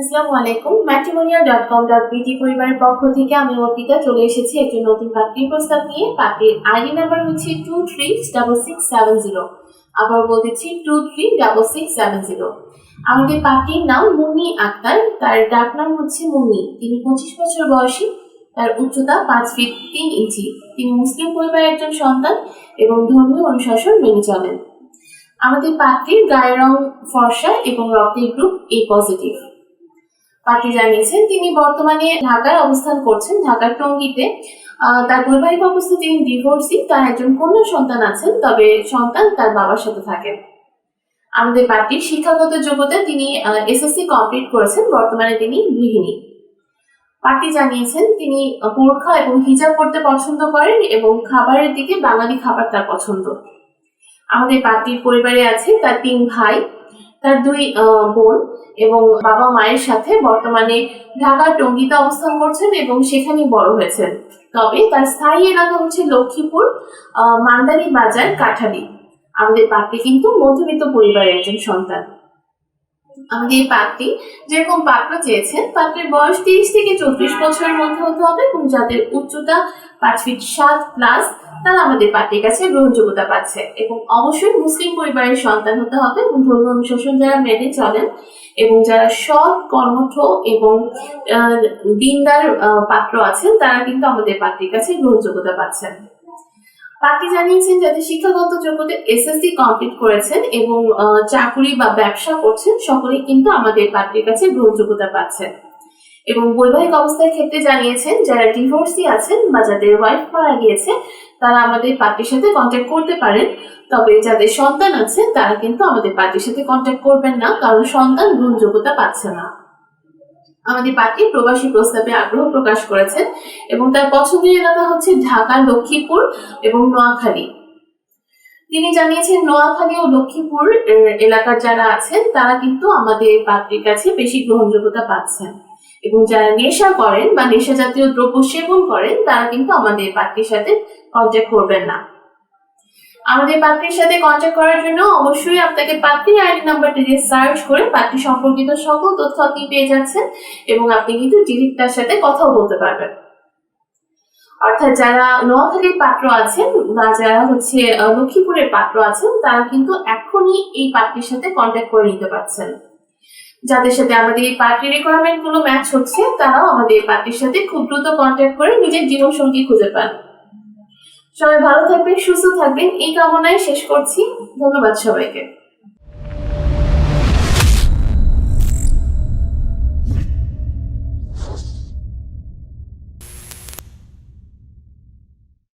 আসসালামু আলাইকুম। Matrimonial dot com dot বিটি পরিবারের পক্ষ থেকে আমি অর্পিতা চলে এসেছি একজন নতুন পাত্রীর প্রস্তাব নিয়ে। পাত্রীর আইডি নাম্বার হচ্ছে two three double six seven zero আবার বলতেছি two three double six seven zero আমাদের পাত্রীর নাম মুন্নি আক্তার। তার ডাক নাম হচ্ছে মুন্নি। তিনি পঁচিশ বছর বয়সী। তার উচ্চতা পাঁচ ফিট তিন ইঞ্চি। তিনি মুসলিম পরিবারের একজন সন্তান এবং ধর্মীয় অনুশাসন মেনে চলেন। আমাদের পাত্রীর গায়ের রং ফর্সা এবং রক্তের গ্রুপ এ পজিটিভ পাত্রী জানিয়েছেন। তিনি বর্তমানে ঢাকায় অবস্থান করছেন, ঢাকার টঙ্গীতে। তার বৈবাহিক অবস্থা, তিনি ডিভোর্সি, তার একজন কন্যা সন্তান আছেন, তবে সন্তান তার বাবার সাথে থাকেন আমাদের পার্টির শিক্ষাগত যোগ্যতা তিনি এসএসসি কমপ্লিট করেছেন, বর্তমানে তিনি গৃহিণী। পার্টি জানিয়েছেন, তিনি বোরখা এবং হিজাব পড়তে পছন্দ করেন এবং খাবারের দিকে বাঙালি খাবার তার পছন্দ। আমাদের পার্টির পরিবারে আছে তার তিন ভাই তার দুই বোন এবং বাবা মায়ের সাথে বর্তমানে ঢাকার টঙ্গীতে অবস্থান করছেন এবং সেখানেই বড় হয়েছেন। তবে তার স্থায়ী এলাকা হচ্ছে লক্ষ্মীপুর মান্দারি বাজার, কাঠালি। আমাদের পাত্রী কিন্তু মধ্যবিত্ত পরিবারের একজন সন্তান। আমাদের পাত্রী যেরকম পাত্র চেয়েছেন পাত্রের বয়স তিরিশ থেকে চৌত্রিশ বছরের মধ্যে হতে হবে এবং যাদের উচ্চতা পাঁচ ফিট সাত প্লাস তারা আমাদের পার্টির কাছে গ্রহণযোগ্যতা পাচ্ছে এবং অবশ্যই মুসলিম পরিবারের সন্তান হতে হবে এবং ধর্ম অনুশাসন যারা মেনে চলেন এবং যারা সৎ, কর্মঠ এবং দিনদার পাত্র আছেন, তারা কিন্তু আমাদের পার্টির কাছে গ্রহণযোগ্যতা পাচ্ছেন। পার্টি জানিয়েছেন যাদের শিক্ষাগত যোগ্যতা এসএসসি কমপ্লিট করেছেন এবং চাকরি বা ব্যবসা করছেন, সকলেই কিন্তু আমাদের পার্টির কাছে গ্রহণযোগ্যতা পাচ্ছেন। এবং বৈবাহিক অবস্থার ক্ষেত্রে জানিয়েছেন, যারা ডিভোর্সি আছেন বা যাদের ওয়াইফ মারা গিয়েছে, তারা আমাদের পার্টির সাথে কন্ট্যাক্ট করতে পারেন। তবে যাদের সন্তান আছে, তারা কিন্তু আমাদের পার্টির সাথে কন্ট্যাক্ট করবেন না, কারণ সন্তান গ্রহণযোগ্যতা পাচ্ছে না। আমাদের পার্টি প্রবাসী প্রস্তাবে আগ্রহ প্রকাশ করেছেন এবং তার পছন্দের এলাকা হচ্ছে ঢাকা, লক্ষ্মীপুর এবং নোয়াখালী। তিনি জানিয়েছেন, নোয়াখালী ও লক্ষ্মীপুর এলাকার যারা আছেন, তারা কিন্তু আমাদের পাত্রীর কাছে বেশি গ্রহণযোগ্যতা পাচ্ছেন। এবং যারা নেশা করেন বা নেশা জাতীয় দ্রব্য সেবন করেন, তারা কিন্তু আমাদের পাত্রীর সাথে কন্ট্যাক্ট করবেন না। আমাদের পাত্রীর সাথে কন্ট্যাক্ট করার জন্য অবশ্যই আপনাকে পাত্রীর আইডি নাম্বারটি দিয়ে সার্চ করে পাত্রী সম্পর্কিত সকল তথ্য আপনি পেয়ে যাচ্ছেন এবং আপনি কিন্তু ডিরেক্ট তার সাথে কথাও বলতে পারবেন। অর্থাৎ যারা নোয়াখালীর পাত্র আছেন বা যারা হচ্ছে লক্ষ্মীপুরের পাত্র আছেন, তারা কিন্তু এখনই এই পাত্রীর সাথে কন্ট্যাক্ট করে নিতে পারছেন। যাদের সাথে আমাদের এই পার্টির রিকোয়ারমেন্টগুলো ম্যাচ হচ্ছে, তারাও আমাদের এই পার্টির সাথে খুব দ্রুত কন্ট্যাক্ট করে নিজের জীবন সঙ্গী খুঁজে পান। সবাই ভালো থাকবেন, সুস্থ থাকবেন, এই কামনায় শেষ করছি। ধন্যবাদ সবাইকে।